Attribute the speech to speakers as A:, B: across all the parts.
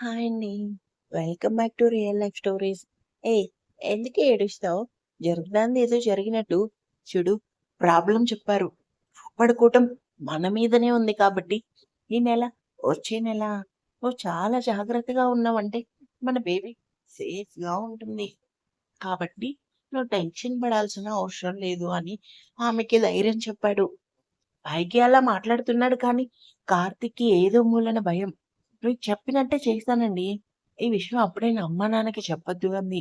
A: Hi అండి. Welcome back to real life stories. ఏ ఎందుకే ఏడుస్తావు? జరగరానిది ఏదో జరిగినట్టు చూడు ప్రాబ్లం చెప్పారు. పడుకోవటం మన మీదనే ఉంది కాబట్టి ఈ నెల, వచ్చే నెల నువ్వు చాలా జాగ్రత్తగా ఉన్నావంటే మన బేబీ సేఫ్‌గా ఉంటుంది. కాబట్టి నువ్వు టెన్షన్ పడాల్సిన అవసరం లేదు అని ఆమెకి ధైర్యం చెప్పాడు. పైకి అలా మాట్లాడుతున్నాడు కానీ కార్తిక్కి ఏదో మూలన భయం. నువ్వు చెప్పినట్టే చేస్తానండి ఈ విషయం అప్పుడే నా అమ్మా, నాన్నకి చెప్పొద్దు" అంది.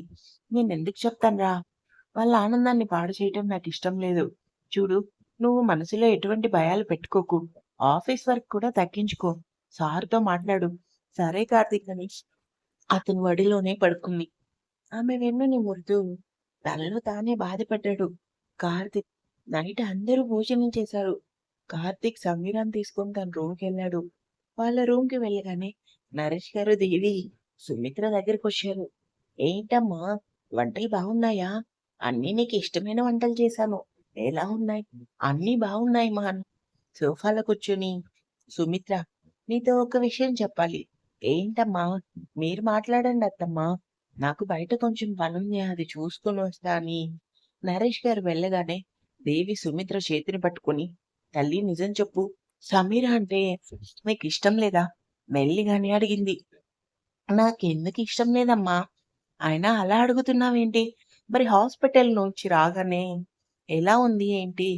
A: "నేనెందుకు చెప్తానురా? వాళ్ళ ఆనందాన్ని పాడు చేయటం ఇష్టం లేదు. చూడు నువ్వు మనసులో ఎటువంటి భయాలు పెట్టుకోకు. ఆఫీస్ వర్క్ కూడా తగ్గించుకో. సార్‌తో మాట్లాడు." "సరే కార్తీక్" అని అతని వడిలోనే పడుకుంది. ఆమె వెన్ను నిమురుతూ తనలో తానే బాధపడ్డాడు. కార్తీక్ నైట్ అందరూ భోజనం చేశారు. కార్తీక్ సమీరాని తీసుకొని తన రూమ్‌కెళ్ళాడు. వాళ్ళ రూమ్‌కి వెళ్ళగానే నరేష్ గారు, దేవి, సుమిత్ర దగ్గరికి వచ్చారు "ఏంటమ్మా వంటలు బాగున్నాయా? అన్నీ నీకిష్టమైన వంటలు చేశాను. ఎలా ఉన్నాయి?" "అన్నీ బాగున్నాయి మా" సోఫాలో కూర్చొని "సుమిత్ర నీతో ఒక విషయం చెప్పాలి." "ఏంటమ్మా?" "మీరు మాట్లాడండి అత్తమ్మా. నాకు బయట కొంచెం పనుంది అది చూసుకొని వస్తా" అని నరేష్ గారు వెళ్ళగానే దేవి సుమిత్ర చేతిని పట్టుకుని "తల్లి నిజం చెప్పు. సమీర అంటే నీకిష్టం లేదా?" మెల్లిగానే అడిగింది. "నాకెందుకు ఇష్టం లేదమ్మా." అయినా అలా అడుగుతున్నావేంటి? మరి హాస్పిటల్ నుంచి రాగానే ఎలా ఉంది ఏంటి?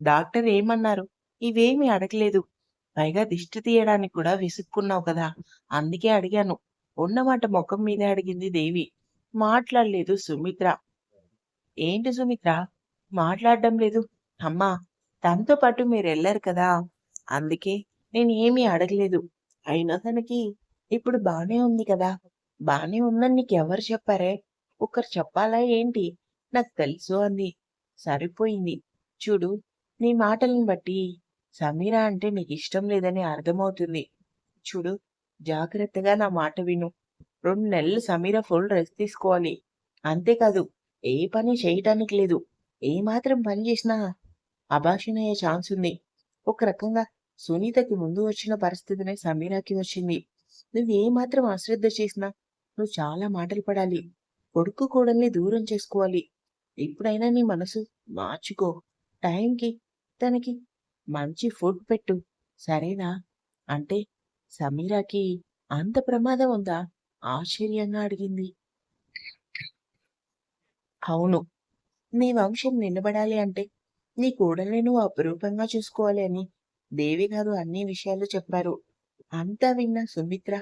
A: డాక్టర్ ఏమన్నారు? ఇవేమి అడగలేదు. పైగా దిష్టి తీయడానికి కూడా విసుక్కున్నావు కదా! అందుకే అడిగాను. ఉన్నమాట ముఖం మీదే అడిగింది దేవి. మాట్లాడలేదు సుమిత్ర. "ఏంటి సుమిత్ర మాట్లాడడం లేదు?" "అమ్మా తనతో పాటు మీరు వెళ్ళారు కదా! అందుకే నేనేమీ అడగలేదు. అయినా తనకి ఇప్పుడు బానే ఉంది కదా!" "బానే ఉందని నీకెవరు చెప్పారే? ఒకరు చెప్పాలా ఏంటి? నాకు తెలుసు" అంది. "సరిపోయింది. చూడు నీ మాటలను బట్టి సమీర అంటే నీకు ఇష్టం లేదని అర్థమవుతుంది. చూడు జాగ్రత్తగా నా మాట విను. రెండు నెలలు సమీర ఫుల్ రెస్ట్ తీసుకోవాలి. అంతేకాదు ఏ పని చేయటానికి లేదు. ఏమాత్రం పని చేసినా అభాషణ అయ్యే ఛాన్స్ ఉంది. ఒక రకంగా సునీతకి ముందు వచ్చిన పరిస్థితినే సమీరాకి వచ్చింది. నువ్వు ఏమాత్రం అశ్రద్ధ చేసినా నువ్వు చాలా మాటలు పడాలి. కొడుకు కోడల్ని దూరం చేసుకోవాలి. ఇప్పుడైనా నీ మనసు మార్చుకో. టైంకి తనకి మంచి ఫుడ్ పెట్టు. సరేనా?" "అంటే సమీరాకి అంత ప్రమాదం ఉందా?" ఆశ్చర్యంగా అడిగింది. "అవును. నీ వంశం నిలబడాలి అంటే నీ కోడల్ని నువ్వు అపురూపంగా చూసుకోవాలి" అని దేవి గారు అన్ని విషయాలు చెప్పారు. అంతా విన్న సుమిత్ర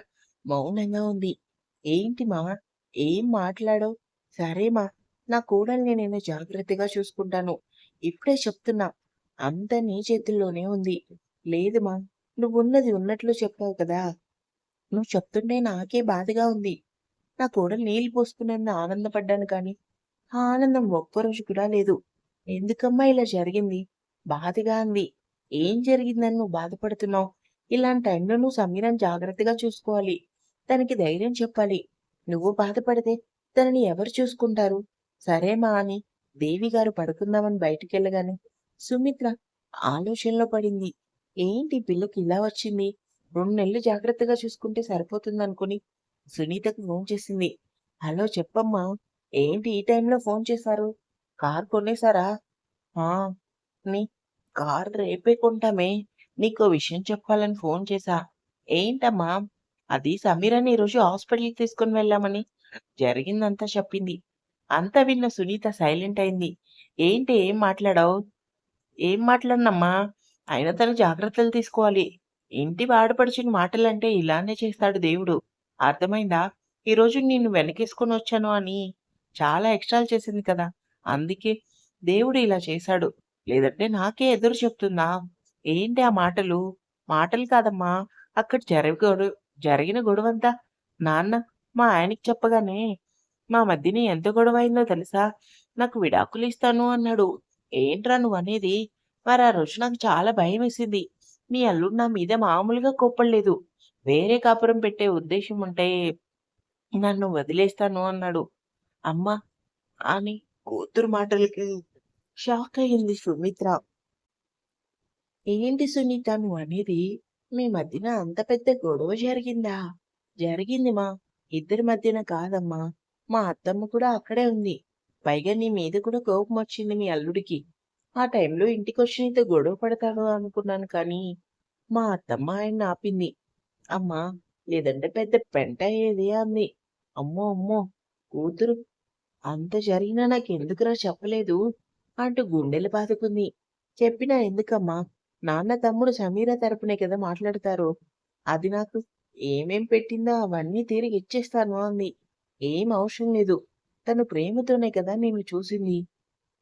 A: మౌనంగా ఉంది. "ఏంటి మా? ఏం మాట్లాడవు?" సరేమా నా కోడల్ని నేను జాగ్రత్తగా చూసుకుంటాను. ఇప్పుడే చెప్తున్నా. అంత నీ చేతుల్లోనే ఉంది." లేదుమా నువ్వున్నది ఉన్నట్లు చెప్పావు కదా! నువ్వు చెప్తుంటే నాకే బాధగా ఉంది. నా కోడలు నీళ్ళు పోసుకున్నందు ఆనందపడ్డాను కానీ ఆ ఆనందం ఒక్కరోజు కూడా లేదు. ఎందుకమ్మా ఇలా జరిగింది?" బాధగా అంది. "ఏం జరిగిందని నువ్వు బాధపడుతున్నావు? ఇలాంటి టైంలో నువ్వు సమీరాన్ని జాగ్రత్తగా చూసుకోవాలి. తనకి ధైర్యం చెప్పాలి. నువ్వు బాధపడితే తనని ఎవరు చూసుకుంటారు?" "సరే మా" అని దేవి గారు పడుకుందామని బయటికెళ్ళగానే సుమిత్ర ఆలోచనలో పడింది. ఏంటి పిల్లకి ఇలా వచ్చింది? రెండు నెలలు జాగ్రత్తగా చూసుకుంటే సరిపోతుందనుకుని సునీతకు ఫోన్ చేసింది. "హలో చెప్పమ్మా! ఏంటి ఈ టైంలో ఫోన్ చేశారు? కార్ కొనేశారా?" "ఆ! నీ కారు రేపే కొంటామే. విషయం చెప్పాలని ఫోన్ చేశా." "ఏంటమ్మా?" "అది సమీరని ఈరోజు హాస్పిటల్‌కి తీసుకొని వెళ్ళామని జరిగిందంతా చెప్పింది." అంతా విన్న సునీత సైలెంట్ అయింది. "ఏంటి ఏం మాట్లాడావు?" "ఏం మాట్లాడినమ్మా అయినా తను జాగ్రత్తలు తీసుకోవాలి. ఇంటి ఆడపడుచుని మాటలంటే ఇలానే చేస్తాడు దేవుడు. అర్థమైందా? ఈరోజు నిన్ను వెనకేసుకొని వచ్చాను అని చాలా ఎక్స్ట్రాలు చేసింది కదా! అందుకే దేవుడు ఇలా చేశాడు. లేదంటే నాకే ఎదురు చెప్తుందా?" "ఏంటి ఆ మాటలు?" "మాటలు కాదమ్మా! అక్కడ జరగడు జరిగిన గొడవంతా నాన్న మా ఆయనకి చెప్పగానే మా మధ్యన ఎంత గొడవయిందో తెలుసా? నాకు విడాకులు ఇస్తాను అన్నాడు." "ఏంట్రా నువ్వనేది? మరి ఆ రోజు నాకు చాలా భయమేసింది. మీ అల్లుడు నా మీద మామూలుగా కోప్పడలేదు. వేరే కాపురం పెట్టే ఉద్దేశం ఉంటే నన్ను వదిలేస్తాను అన్నాడు." "అమ్మా!" అని కూతురు మాటలకి షాక్ అయింది సుమిత్ర. "ఏంటి సునీత నువ్వనేది? మీ మధ్యన అంత పెద్ద గొడవ జరిగిందా?" జరిగింది మా ఇద్దరి మధ్యన కాదమ్మా మా అత్తమ్మ కూడా అక్కడే ఉంది పైగా నీ మీద కూడా కోపం వచ్చింది మీ అల్లుడికి ఆ టైంలో ఇంటికొచ్చి నీతో గొడవ పడతాడు అనుకున్నాను కానీ మా అత్తమ్మ ఆయన ఆపింది అమ్మా లేదంటే పెద్ద పెంట అయ్యేది అంది అమ్మో అమ్మో కూతురు అంత జరిగినా నాకు ఎందుకురా చెప్పలేదు అంటూ గుండెలు బాదుకుంది. చెప్పినా ఎందుకమ్మా? నాన్న తమ్ముడు సమీర తరపునే కదా మాట్లాడతారు. అది నాకు ఏమేం పెట్టిందో అవన్నీ తిరిగి ఇచ్చేస్తాను అంది. ఏం అవసరం లేదు. తను ప్రేమతోనే కదా నేను చూసింది.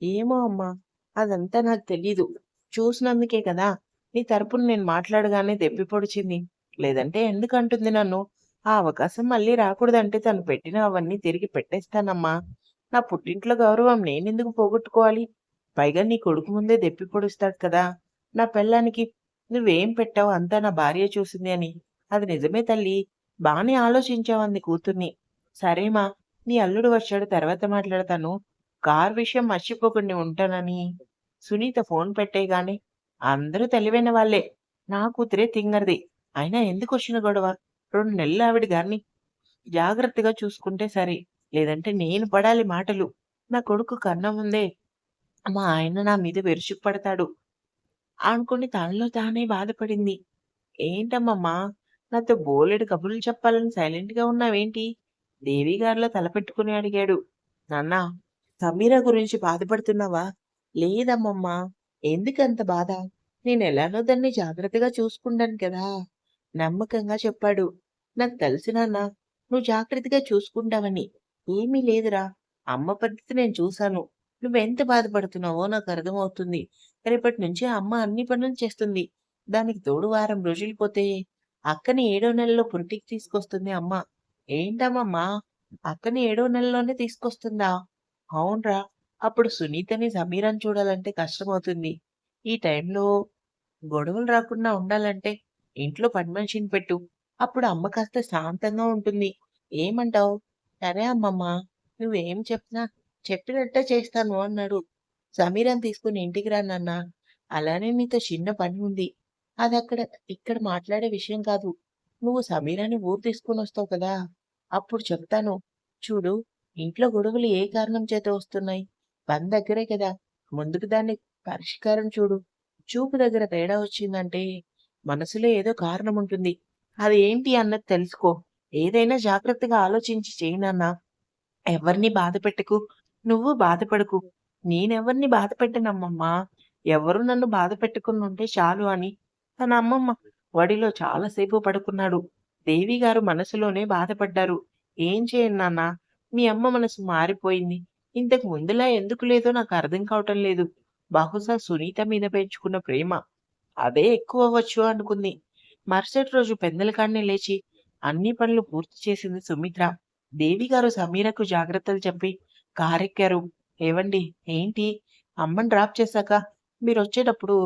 A: ఏమో అమ్మా అదంతా నాకు తెలీదు. చూసినందుకే కదా నీ తరపున నేను మాట్లాడగానే దెబ్బి పొడిచింది. లేదంటే ఎందుకంటుంది నన్ను? ఆ అవకాశం మళ్ళీ రాకూడదంటే తను పెట్టిన అవన్నీ తిరిగి పెట్టేస్తానమ్మా. నా పుట్టింట్లో గౌరవం నేనెందుకు పోగొట్టుకోవాలి? పైగా నీ కొడుకు ముందే దెప్పి పొడుస్తాడు కదా. నా పెళ్ళానికి నువ్వేం పెట్టావు? అంతా నా భార్య చూసింది అని. అది నిజమే తల్లి. బాగానే ఆలోచించావంది కూతుర్ని. సరేమా నీ అల్లుడు వచ్చాడు తర్వాత మాట్లాడతాను. కార్ విషయం మర్చిపోకుండా ఉంటానని. సునీత ఫోన్ పెట్టేగానే అందరూ తెలివైన వాళ్ళే. నా కూతురే తింగరది. అయినా ఎందుకు వచ్చిన గొడవ? రెండు నెలలు ఆవిడ గారిని జాగ్రత్తగా చూసుకుంటే సరే. లేదంటే నేను పడాలి మాటలు. నా కొడుకు కన్న ముందే మా ఆయన నా మీద విరుచుకుపడతాడు అనుకుని తనలో తానే బాధపడింది. ఏంటమ్మమ్మా నాతో బోలెడు కబుర్లు చెప్పాలని సైలెంట్గా ఉన్నావేంటి? దేవి గారిలో తలపెట్టుకుని అడిగాడు. నాన్నా సమీర గురించి బాధపడుతున్నావా? లేదమ్మమ్మా ఎందుకంత బాధ? నేను ఎలానో దాన్ని జాగ్రత్తగా చూసుకుంటాను కదా? నమ్మకంగా చెప్పాడు. నాకు తెలుసు నాన్న నువ్వు జాగ్రత్తగా చూసుకుంటావని. ఏమీ లేదురా అమ్మ పద్ధతి నేను చూశాను. నువ్వెంత బాధపడుతున్నావో నాకు అర్థమవుతుంది. రేపటి నుంచి అమ్మ అన్ని పనులు చేస్తుంది. దానికి తోడు వారం రోజులు పోతే అక్కని ఏడో నెలలో పురిటికి తీసుకొస్తుంది అమ్మ. ఏంటమ్మమ్మా అక్కని ఏడో నెలలోనే తీసుకొస్తుందా? అవునరా. అప్పుడు సునీతని సమీరాన్ని చూడాలంటే కష్టమవుతుంది. ఈ టైంలో గొడవలు రాకుండా ఉండాలంటే ఇంట్లో పని మనిషిని పెట్టు. అప్పుడు అమ్మ కాస్త శాంతంగా ఉంటుంది. ఏమంటావు? సరే అమ్మమ్మ. నువ్వేం చెప్పినా చెప్పినట్టే చేస్తాను అన్నాడు. సమీరం తీసుకుని ఇంటికి రానన్న అలానే నీతో చిన్న పని ఉంది. అది అక్కడ ఇక్కడ మాట్లాడే విషయం కాదు. నువ్వు సమీరాన్ని ఊరు తీసుకుని వస్తావు కదా. అప్పుడు చెప్తాను. చూడు ఇంట్లో గొడవలు ఏ కారణం చేత వస్తున్నాయి? పని దగ్గరే కదా. ముందుకు దాన్ని పరిష్కారం చూడు. చూపు దగ్గర తేడా వచ్చిందంటే మనసులో ఏదో కారణం ఉంటుంది. అది ఏంటి అన్నది తెలుసుకో. ఏదైనా జాగ్రత్తగా ఆలోచించి చేయనన్నా ఎవరిని బాధ పెట్టకు. నువ్వు బాధపడకు. నేనెవరిని బాధ పెట్టనమ్మమ్మా ఎవరు నన్ను బాధ ఉంటే చాలు అని. తన అమ్మమ్మ వడిలో చాలాసేపు పడుకున్నాడు. దేవిగారు మనసులోనే బాధపడ్డారు. ఏం చేయను నాన్న? మీ అమ్మ మనసు మారిపోయింది. ఇంతకు ముందులా ఎందుకు లేదో నాకు అర్థం కావటం లేదు. బహుశా సునీత మీద పెంచుకున్న ప్రేమ. అదే ఎక్కువ అవ్వచ్చు అనుకుంది. మరుసటి రోజు పెందలకాడనే లేచి అన్ని పనులు పూర్తి చేసింది సుమిత్ర. దేవిగారు సమీరకు జాగ్రత్తలు చెప్పి కారెక్కారు. ఏవండి? ఏంటి? అమ్మని డ్రాప్ చేశాక మీరు వచ్చేటప్పుడు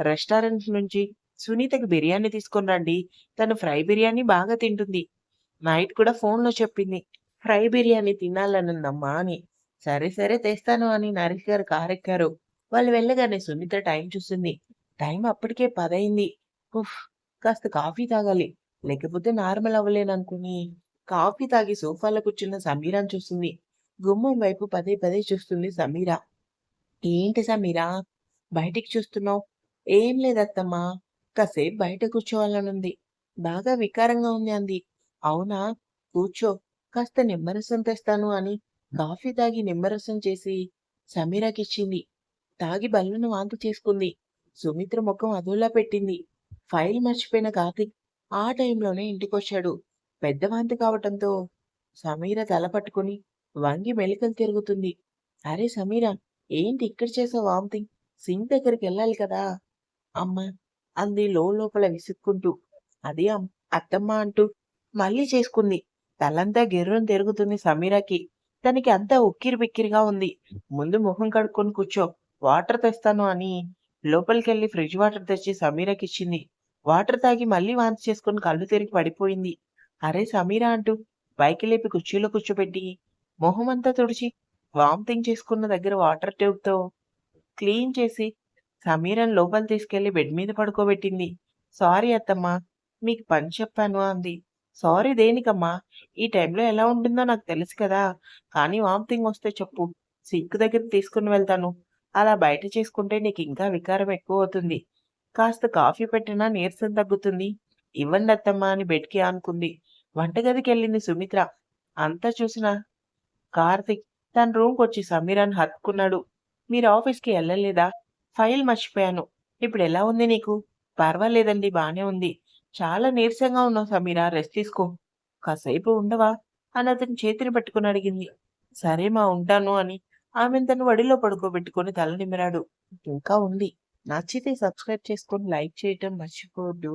A: రెస్టారెంట్ నుంచి సునీతకి బిర్యానీ తీసుకొని రండి. తను ఫ్రై బిర్యానీ బాగా తింటుంది. నైట్ కూడా ఫోన్లో చెప్పింది. ఫ్రై బిర్యానీ తినాలనుందమ్మా అని. సరే సరే తెస్తాను అని నరేష్ గారు కారెక్కారు. వాళ్ళు వెళ్ళగానే సునీత టైం చూసింది. టైం అప్పటికే పదయింది ఉఫ్ కాస్త కాఫీ తాగాలి. లేకపోతే నార్మల్ అవ్వలేననుకుని కాఫీ తాగి సోఫాలో కూర్చున్న సమీరాన్ని చూస్తుంది గుమ్మం వైపు పదే పదే చూస్తుంది సమీర. ఏంటి సమీరా? బయటికి చూస్తున్నావు? ఏం లేదత్తమ్మా. కాసేపు బయట కూర్చోవాలనుంది. బాగా వికారంగా ఉంది అంది. అవునా? కూర్చో. కాస్త నిమ్మరసం తెస్తాను అని కాఫీ తాగి నిమ్మరసం చేసి సమీరాకిచ్చింది. తాగి బల్లును వాంతి చేసుకుంది. సుమిత్ర ముఖం అదోలా పెట్టింది. ఫైల్ మర్చిపోయిన కార్తిక్ ఆ టైంలోనే ఇంటికొచ్చాడు. పెద్ద వాంతి కావటంతో సమీర తల పట్టుకుని వంగి మెలికలు తిరుగుతుంది. అరే సమీర ఏంటి ఇక్కడ చేసావు వామిటింగ్ సింక్ దగ్గరికి వెళ్ళాలి కదా. అమ్మ అంది లోపల విసుక్కుంటూ. అది అత్తమ్మ అంటూ మళ్ళీ చేసుకుంది. తలంతా గెర్రం తిరుగుతుంది సమీరకి. తనకి అంతా ఉక్కిరి బిక్కిరిగా ఉంది. ముందు ముఖం కడుక్కొని కూర్చో. వాటర్ తెస్తాను అని లోపలికెళ్ళి ఫ్రిడ్జ్ వాటర్ తెచ్చి సమీరకి ఇచ్చింది వాటర్ తాగి మళ్ళీ వాంతి చేసుకుని కళ్ళు తిరిగి పడిపోయింది. అరే సమీరా అంటూ పైకి లేపి కుర్చీలో కూర్చోబెట్టి మొహం అంతా తుడిచి వామిటింగ్ చేసుకున్న దగ్గర వాటర్ ట్యూబ్తో క్లీన్ చేసి సమీరన్ లోపల తీసుకెళ్ళి బెడ్ మీద పడుకోబెట్టింది సారీ అత్తమ్మా మీకు పని చెప్పాను అంది సారీ దేనికమ్మా? ఈ టైంలో ఎలా ఉంటుందో నాకు తెలుసు కదా! కానీ వామిటింగ్ వస్తే చెప్పు. సింక్ దగ్గర తీసుకుని వెళ్తాను. అలా బయట చేసుకుంటే నీకు ఇంకా వికారం ఎక్కువ అవుతుంది కాస్త కాఫీ పెట్టినా నీరసం తగ్గుతుంది. ఇవ్వండి అత్తమ్మా అని బెడ్‌కి ఆనుకుంది. వంటగదికెళ్ళింది సుమిత్ర. అంతా చూసినా కార్తిక్ తన రూమ్కి రూమ్‌కొచ్చి సమీరాని హత్తుకున్నాడు. మీరు ఆఫీస్‌కి వెళ్ళలేదా ఫైల్ మర్చిపోయాను. ఇప్పుడు ఎలా ఉంది నీకు? పర్వాలేదండి బానే ఉంది. చాలా నీరసంగా ఉన్నావు సమీరా రెస్ట్ తీసుకో. కాసేపు ఉండవా? అని అతని చేతిని పట్టుకుని అడిగింది. సరే మా ఉంటాను అని ఆమె తను వడిలో పడుకోబెట్టుకొని తల నిమిరాడు. ఇంకా ఉంది. నచ్చితే సబ్స్క్రైబ్ చేసుకొని లైక్ చేయటం మర్చిపోవద్దు.